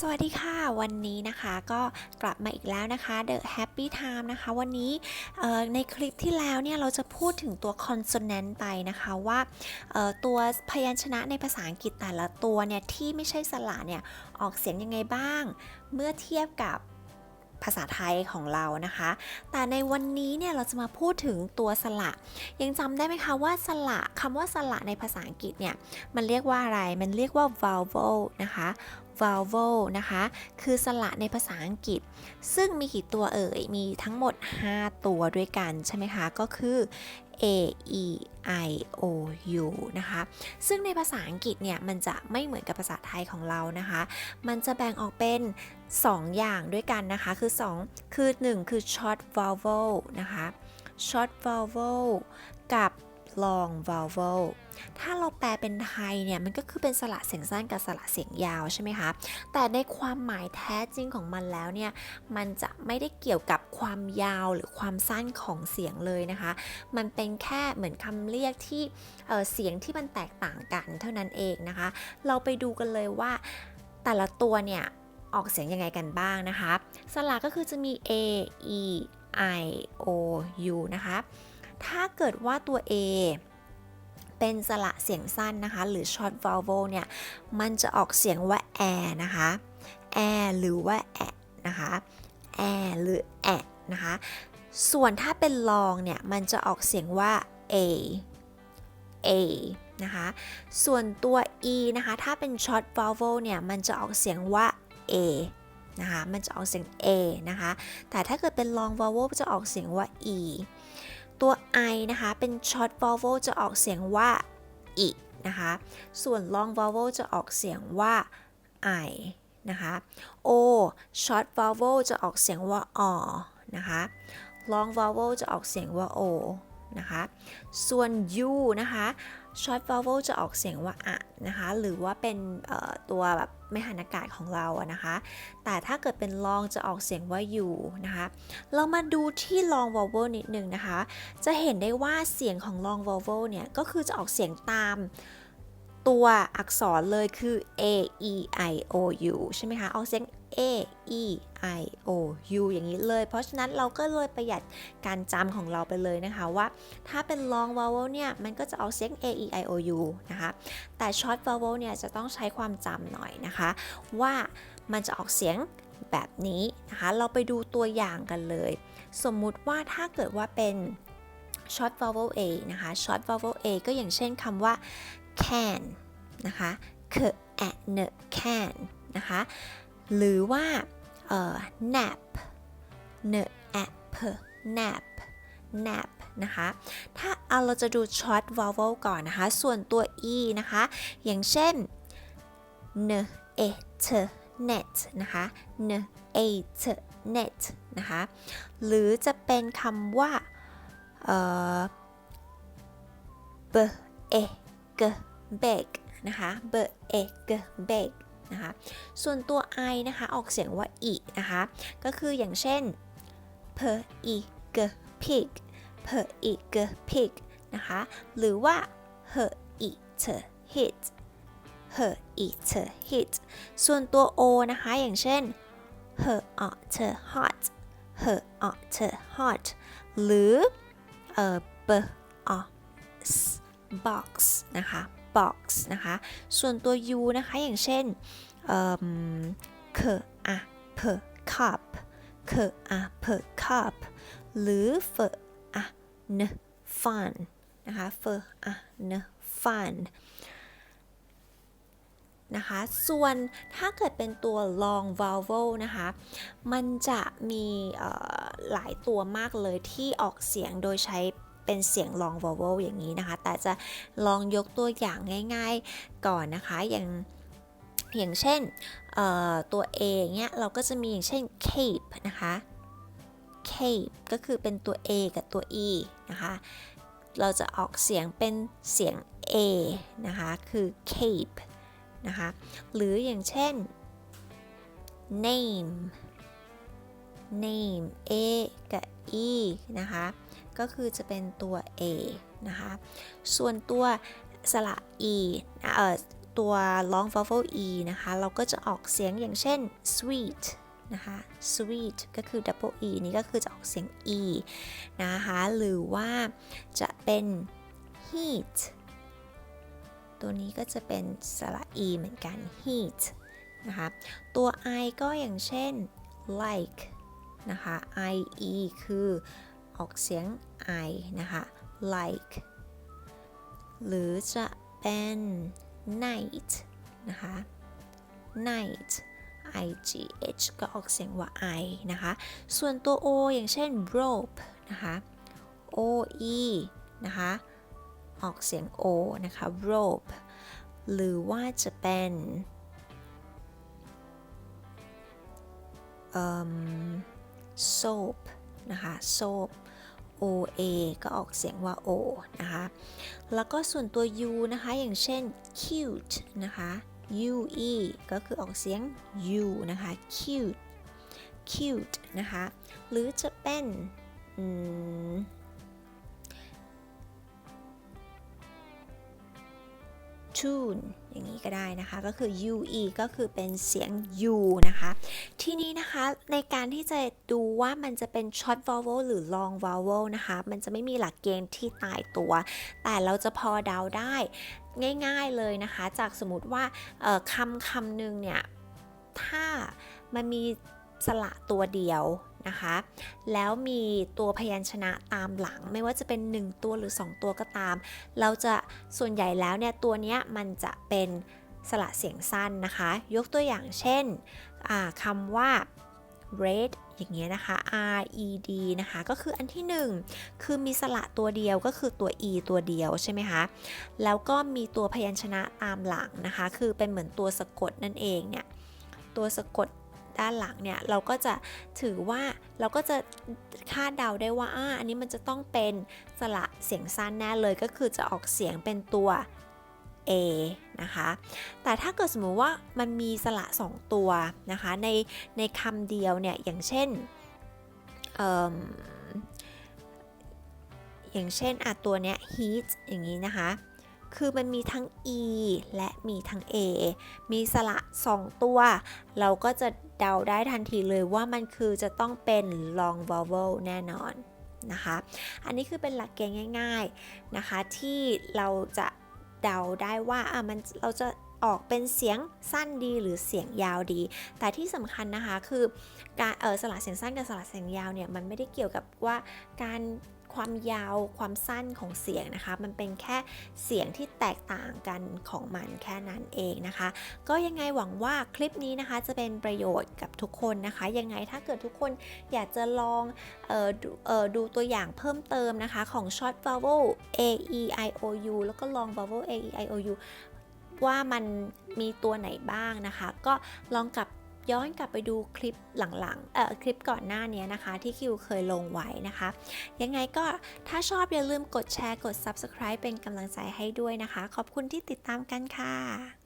สวัสดีค่ะ วันนี้นะคะก็กลับมาอีกแล้วนะคะ The Happy Time นะคะ วันนี้ในคลิปที่แล้วเนี่ยเราจะพูดถึงตัว consonant ไปนะคะว่าตัวพยัญชนะในภาษาอังกฤษแต่ละตัวเนี่ยที่ไม่ใช่สระเนี่ยออกเสียงยังไงบ้าง เมื่อเทียบกับ ภาษาไทยของเรานะคะ แต่ในวันนี้เนี่ยเราจะมาพูดถึงตัวสระ ยังจำได้ไหมคะว่าสระคำว่าสระในภาษาอังกฤษเนี่ยมันเรียกว่าอะไร มันเรียกว่า vowel นะคะ vowel นะคะ คือสระในภาษาอังกฤษ ซึ่งมีกี่ตัวเอ่ย มีทั้งหมด 5 ตัวด้วยกันใช่ไหมคะ ก็คือ a e i o u นะคะ ซึ่งในภาษาอังกฤษเนี่ย มันจะไม่เหมือนกับภาษาไทยของเรานะคะ มันจะแบ่งออกเป็น 2 อย่างด้วยกันนะคะ คือ 2 คือ 1 คือ short vowel นะคะ short vowel กับ long vowel ถ้าเราแปลเป็นไทยเนี่ย มันก็คือเป็นสระเสียงสั้นกับสระเสียงยาวใช่ไหมคะ แต่ในความหมายแท้จริงของมันแล้วเนี่ย มันจะไม่ได้เกี่ยวกับความยาวหรือความสั้นของเสียงเลยนะคะ มันเป็นแค่เหมือนคำเรียกที่เเสียงที่มันแตกต่างกันเท่านั้นเองนะคะ เราไปดูกันเลยว่าแต่ละตัวเนี่ยออกเสียงยังไงกันบ้างนะคะ สระก็คือจะมี a e i o u นะคะ ถ้าเกิดว่าตัว A เป็นสระเสียงสั้นนะคะ หรือ short vowel เนี่ย มันจะออกเสียงว่า air นะคะ air หรือว่า a นะคะ air หรือ a นะคะ ส่วนถ้าเป็น long เนี่ย มันจะออกเสียงว่า a a นะคะ ส่วนตัว e นะคะ ถ้าเป็น short vowel เนี่ย มันจะออกเสียงว่า a นะคะ มันจะออกเสียง a นะคะ แต่ถ้าเกิดเป็น long vowel จะออกเสียงว่า e ตัว i นะคะ เป็น short vowel จะออกเสียงว่า i นะคะ ส่วน long vowel จะออกเสียงว่า i นะคะ o short vowel จะออกเสียงว่า o นะคะ long vowel จะออกเสียงว่า o นะคะ ส่วน u นะคะ short vowel จะออกเสียงว่าอะนะคะ หรือว่าเป็นตัวแบบไม่หันอากาศของเราอะนะคะ แต่ถ้าเกิดเป็น long จะออกเสียงว่า u นะคะ เรามาดูที่ long vowel นิดนึงนะคะ จะเห็นได้ว่าเสียงของ long vowel เนี่ยก็คือจะออกเสียงตามตัวอักษรเลยคือ a e i o u ใช่ไหมคะ ออกเสียง a e i o u อย่างนี้เลย เพราะฉะนั้นเราก็เลยประหยัดการจำของเราไปเลยนะคะว่า ถ้าเป็น long vowel เนี่ย มันก็จะออกเสียง a e i o u นะคะ แต่ short vowel เนี่ย จะต้องใช้ความจำหน่อยนะคะ ว่ามันจะออกเสียงแบบนี้นะคะ เราไปดูตัวอย่างกันเลย สมมุติว่าถ้าเกิดว่าเป็น short vowel a นะคะ short vowel a ก็อย่างเช่นคำว่า can นะคะ k a n can นะคะ หรือว่าเอ่อ nap n a p nap nap นะคะ ถ้าเอาเราจะดู short vowel ก่อนนะคะ ส่วนตัว e นะคะ อย่างเช่น n e t net นะคะ n e t net นะคะ หรือจะเป็นคำว่าเอ่อ b e g beg นะคะ b e g beg นะคะ ส่วนตัว i นะคะออกเสียงว่า i นะคะ ก็คืออย่างเช่น per i g pig per i g pig นะคะ หรือว่า her it hit her it hit ส่วนตัว o นะคะ อย่างเช่น h o t hot h o t hot หรือเอ่อ b o s box นะคะ box นะคะ ส่วนตัว u นะคะ อย่างเช่นเอ่อ k a p cup k a p cup หรือ f a n fun นะคะ f a n fun นะคะ ส่วนถ้าเกิดเป็นตัว long vowel นะคะ มันจะมีหลายตัวมากเลยที่ออกเสียงโดยใช้ เป็นเสียง long vowel อย่างนี้นะคะ แต่จะลองยกตัวอย่างง่าย ๆก่อนนะคะ อย่างอย่างเช่นตัว A เนี้ยเราก็จะมีอย่างเช่น cape นะคะ cape ก็คือเป็นตัว A กับตัว E นะคะ เราจะออกเสียงเป็นเสียง A นะคะ คือ cape นะคะ หรืออย่างเช่น name name A กับ E นะคะ ก็คือจะเป็นตัว A นะคะ ส่วนตัวสระ E เอ่อตัว long vowel e นะคะ เราก็จะออกเสียงอย่างเช่น sweet นะคะ sweet ก็คือ double e นี่ก็คือจะออกเสียง e นะคะ หรือว่าจะเป็น heat ตัวนี้ก็จะเป็นสระ e เหมือนกัน heat นะคะ ตัว i ก็อย่างเช่น like นะคะ i e คือออกเสียง i นะคะ like หรือจะเป็น night นะคะ night i g h ก็ออกเสียงว่า i นะคะ ส่วนตัว o อย่างเช่น rope นะคะ o e นะคะ ออกเสียง o นะคะ rope หรือว่าจะเป็น soap นะคะ soap o a ก็ออกเสียงว่า o นะคะ แล้วก็ส่วนตัว u นะคะ อย่างเช่น cute นะคะ u e ก็คือออกเสียง u นะคะ cute cute นะคะ หรือจะเป็น tune อย่างนี้ก็ได้นะคะ ก็คือ ue ก็คือเป็นเสียง u นะคะ ทีนี้นะคะในการที่จะดูว่ามันจะเป็น short vowel หรือ long vowel นะคะ มันจะไม่มีหลักเกณฑ์ที่ตายตัว แต่เราจะพอเดาได้ง่ายๆเลยนะคะ จากสมมติว่าคำคำหนึ่งเนี่ย ถ้ามันมีสระตัวเดียว นะคะ แล้วมีตัวพยัญชนะตามหลัง ไม่ว่าจะเป็น 1 ตัวหรือ 2 ตัวก็ตาม เราจะส่วนใหญ่แล้วเนี่ยตัวเนี้ยมันจะเป็นสระเสียงสั้นนะคะ ยกตัวอย่างเช่นคำว่า red อย่างเงี้ยนะคะ R E D นะคะ ก็คืออันที่ 1 คือมีสระตัวเดียวก็คือตัว e ตัวเดียวใช่ไหมคะ แล้วก็มีตัวพยัญชนะตามหลังนะคะ คือเป็นเหมือนตัวสะกดนั่นเองเนี่ย ตัวสะกด ด้านหลังเนี่ยเราก็จะถือว่าเราก็จะคาดเดาได้ว่าอ่าอันนี้มันจะต้องเป็นสระเสียงสั้นแน่เลยก็คือจะออกเสียงเป็นตัว A นะคะ แต่ถ้าเกิดสมมุติว่ามันมีสระ 2 ตัวนะคะในในคำเดียวเนี่ย อย่างเช่นออย่างเช่นอะตัวเนี้ย heat อย่างนี้นะคะ คือมันมีทั้ง e และมีทั้ง a มีสระ 2 ตัว เราก็จะเดาได้ทันทีเลยว่ามันคือจะต้องเป็น long vowel แน่นอนนะคะ อันนี้คือเป็นหลักเกณฑ์ง่าย ๆนะคะ ที่เราจะเดาได้ว่าอะมันเราจะออกเป็นเสียงสั้นดีหรือเสียงยาวดี แต่ที่สำคัญนะคะคือการเออสระเสียงสั้นกับสระเสียงยาวเนี่ยมันไม่ได้เกี่ยวกับว่าการ ความยาวความสั้นของเสียงนะคะ มันเป็นแค่เสียงที่แตกต่างกันของมันแค่นั้นเองนะคะ ก็ยังไงหวังว่าคลิปนี้นะคะจะเป็นประโยชน์กับทุกคนนะคะ ยังไงถ้าเกิดทุกคนอยากจะลองออดูเออดูตัวอย่างเพิ่มเติมนะคะของ short vowel a e i o u แล้วก็ long vowel a e i o u ว่ามันมีตัวไหนบ้างนะคะ ก็ลองกลับ ย้อนกลับไปดูคลิปหลังๆเอ่อคลิปก่อนหน้านี้นะคะ ที่คิวเคยลงไว้นะคะ ยังไงก็ถ้าชอบอย่าลืมกดแชร์กด Subscribe เป็นกำลังใจให้ด้วยนะคะ ขอบคุณที่ติดตามกันค่ะ